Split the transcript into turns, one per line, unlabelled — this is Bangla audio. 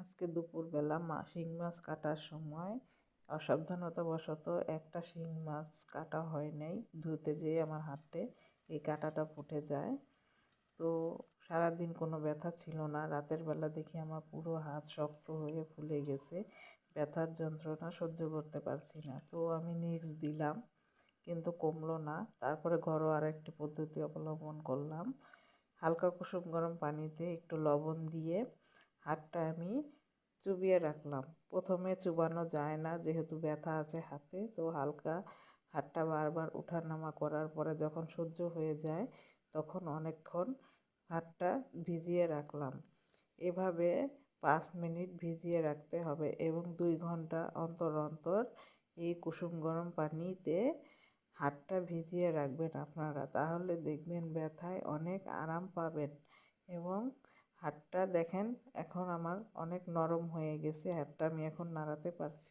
আজকে দুপুরবেলা মা শিং মাছ কাটার সময় অসাবধানতাবশত একটা শিং মাছ কাটা হয় নাই, ধুতে যেয়ে আমার হাতে এই কাটাটা ফুটে যায়। তো সারাদিন কোনো ব্যথা ছিল না, রাতের বেলা দেখি আমার পুরো হাত শক্ত হয়ে ফুলে গেছে, ব্যথার যন্ত্রণা সহ্য করতে পারছি না। তো আমি নিক্স দিলাম, কিন্তু কমলো না। তারপরে ঘরোয়া আর একটি পদ্ধতি অবলম্বন করলাম। হালকা কুসুম গরম পানিতে একটু লবণ দিয়ে হাতটা আমি চুবিয়ে রাখলাম। প্রথমে চুবানো যায় না, যেহেতু ব্যথা আছে হাতে, তো হালকা হাতটা বারবার উঠানামা করার পরে যখন সহ্য হয়ে যায়, তখন অনেকক্ষণ হাতটা ভিজিয়ে রাখলাম। এভাবে পাঁচ মিনিট ভিজিয়ে রাখতে হবে এবং দুই ঘণ্টা অন্তর অন্তর এই কুসুম গরম পানিতে হাতটা ভিজিয়ে রাখবেন আপনারা। তাহলে দেখবেন ব্যথায় অনেক আরাম পাবেন এবং হাতটা দেখেন এখন আমার অনেক নরম হয়ে গেছে হাতটা আমি এখন নাড়াতে পারছি।